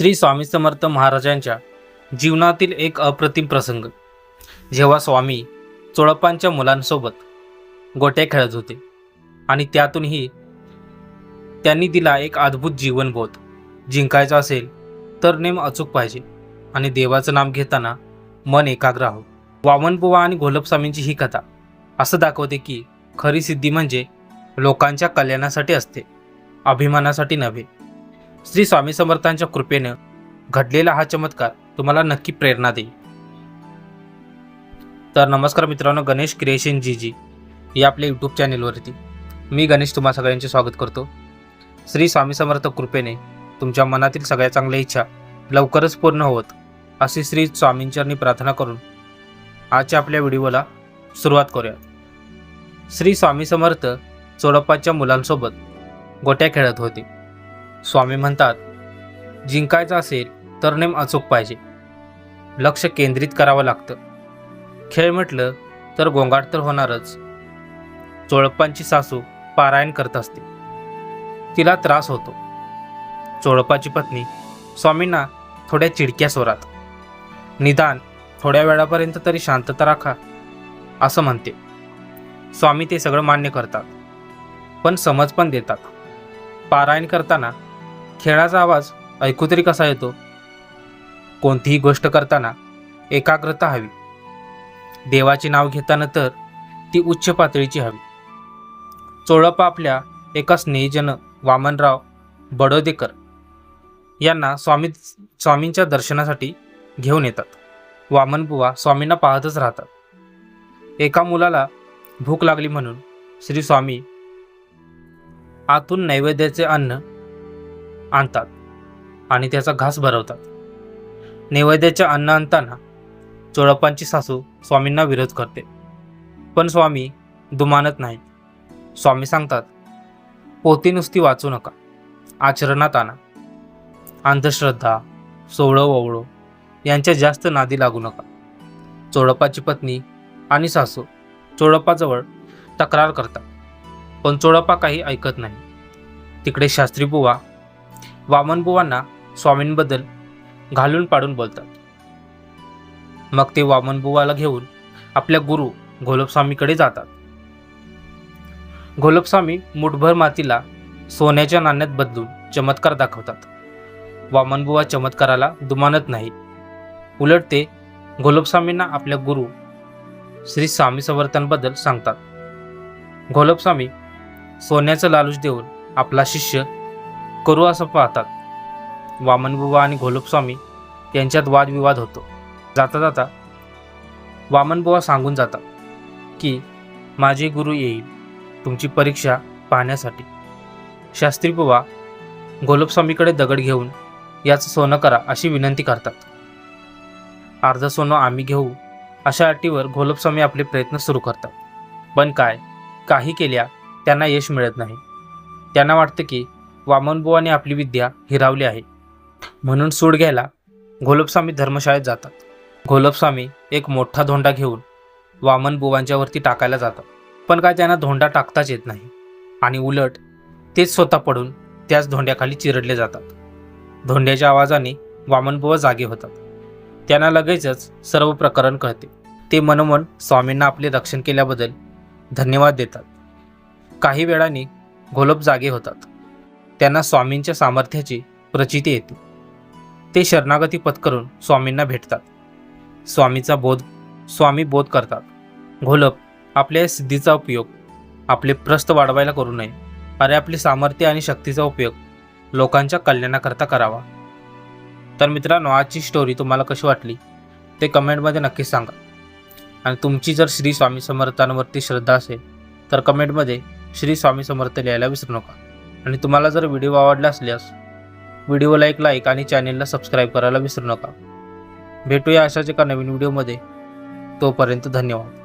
श्री स्वामी समर्थ महाराजांच्या जीवनातील एक अप्रतिम प्रसंग. जेव्हा स्वामी चोळप्पांच्या मुलांसोबत गोट्या खेळत होते आणि त्यातूनही त्यांनी दिला एक अद्भुत जीवनबोध. जिंकायचं असेल तर नेम अचूक पाहिजे आणि देवाचं नाम घेताना मन एकाग्र हवं वामनबुवा आणि घोलपस्वामींची ही कथा असं दाखवते की खरी सिद्धी म्हणजे लोकांच्या कल्याणासाठी असते अभिमानासाठी नव्हे. श्री स्वामी समर्थांच्या कृपेनं घडलेला हा चमत्कार तुम्हाला नक्की प्रेरणा देईल. तर नमस्कार मित्रांनो गणेश क्रिएशन जी जी या आपल्या यूट्यूब चॅनेलवरती मी गणेश तुम्हा सगळ्यांचे स्वागत करतो. श्री स्वामी समर्थ कृपेने तुमच्या मनातील सगळ्या चांगल्या इच्छा लवकरच पूर्ण होत अशी श्री स्वामींचरणी प्रार्थना करून आजच्या आपल्या व्हिडिओला सुरुवात करूया. श्री स्वामी समर्थ चोडप्पाच्या मुलांसोबत गोट्या खेळत होते. स्वामी म्हणतात जिंकायचं असेल तर नेम अचूक पाहिजे. लक्ष केंद्रित करावं लागतं. खेळ म्हटलं तर गोंगाट तर होणारच. चोळप्पांची सासू पारायण करत असते. तिला त्रास होतो. चोळप्पाची पत्नी स्वामींना थोड्या चिडक्या स्वरात निदान थोड्या वेळापर्यंत तरी शांतता राखा असं म्हणते. स्वामी ते सगळं मान्य करतात. पण समज पण देतात. पारायण करताना खेळाचा आवाज ऐकू तरी कसा येतो? कोणतीही गोष्ट करताना एकाग्रता हवी. देवाचे नाव घेताना तर ती उच्च पातळीची हवी. चोळपा आपल्या एका स्नेहीजन वामनराव बडोदेकर यांना स्वामी स्वामींच्या दर्शनासाठी घेऊन येतात. वामनबुवा स्वामींना पाहतच राहतात. एका मुलाला भूक लागली म्हणून श्री स्वामी आतून नैवेद्याचे अन्न आणतात आणि त्याचा घास भरवतात. नैवेद्याच्या अन्न आणताना चोळप्पांची सासू स्वामींना विरोध करते. पण स्वामी दुमानत नाहीत. स्वामी सांगतात पोती नुसती वाचू नका. आचरणात आणा. अंधश्रद्धा सोवळं ओवळो यांच्या जास्त नादी लागू नका. चोळप्पाची पत्नी आणि सासू चोळप्पाजवळ तक्रार करतात. पण चोळप्पा काही ऐकत नाही. तिकडे शास्त्रीबुवा वामनबुवांना स्वामींबद्दल घालून पाडून बोलतात. मग ते वामनबुवाला घेऊन आपल्या गुरु घोलपस्वामीकडे जातात. घोलपस्वामी मुठभर मातीला सोन्याच्या नाण्यात बदलून चमत्कार दाखवतात. वामनबुवा चमत्काराला दुमानत नाही. उलट ते घोलपस्वामींना आपल्या गुरु श्री स्वामी समर्थांबद्दल सांगतात. घोलपस्वामी सोन्याचं लालूच देऊन आपला शिष्य करू असं पाहतात. वामनबुवा आणि घोलपस्वामी यांच्यात वादविवाद होतो. जाता जाता वामनबुवा सांगून जातात की माझे गुरु येईल तुमची परीक्षा पाहण्यासाठी. शास्त्री बुवा घोलपस्वामीकडे दगड घेऊन याचं सोनं करा अशी विनंती करतात. अर्ध सोनं आम्ही घेऊ अशा अटीवर घोलपस्वामी आपले प्रयत्न सुरू करतात. पण काय काही केल्या त्यांना यश मिळत नाही. त्यांना वाटतं की वामनबुवाने आपली विद्या हिरावली आहे. म्हणून सूड घ्यायला घोलपस्वामी धर्मशाळेत जातात. घोलपस्वामी एक मोठा धोंडा घेऊन वामनबुवांच्यावरती टाकायला जातात. पण काय त्यांना धोंडा टाकताच येत नाही. आणि उलट तेच स्वतः पडून त्याच धोंड्याखाली चिरडले जातात. धोंड्याच्या आवाजाने वामनबुवा जागे होतात. त्यांना लगेचच सर्व प्रकरण कळते. ते मनोमन स्वामींना आपले रक्षण केल्याबद्दल धन्यवाद देतात. काही वेळाने घोलप जागे होतात. त्यांना स्वामींच्या सामर्थ्याची प्रचिती येते. ते शरणागती पत्करून स्वामींना भेटतात. स्वामीचा बोध स्वामी बोध करतात. घोलप आपल्या या सिद्धीचा उपयोग आपले प्रस्त वाढवायला करू नये. अरे आपले सामर्थ्य आणि शक्तीचा उपयोग लोकांच्या कल्याणाकरता करावा. तर मित्रांनो आजची स्टोरी तुम्हाला कशी वाटली? ते कमेंटमध्ये नक्कीच सांगा. आणि तुमची जर श्री स्वामी समर्थांवरती श्रद्धा असेल तर कमेंटमध्ये श्री स्वामी समर्थ लिहायला विसरू नका. आणि तुम्हाला जर व्हिडिओ आवडला असल्यास व्हिडिओला एक लाईक आणि चॅनेलला सबस्क्राईब करायला विसरू नका. भेटूया अशाच एका नवीन व्हिडिओमध्ये. तोपर्यंत धन्यवाद.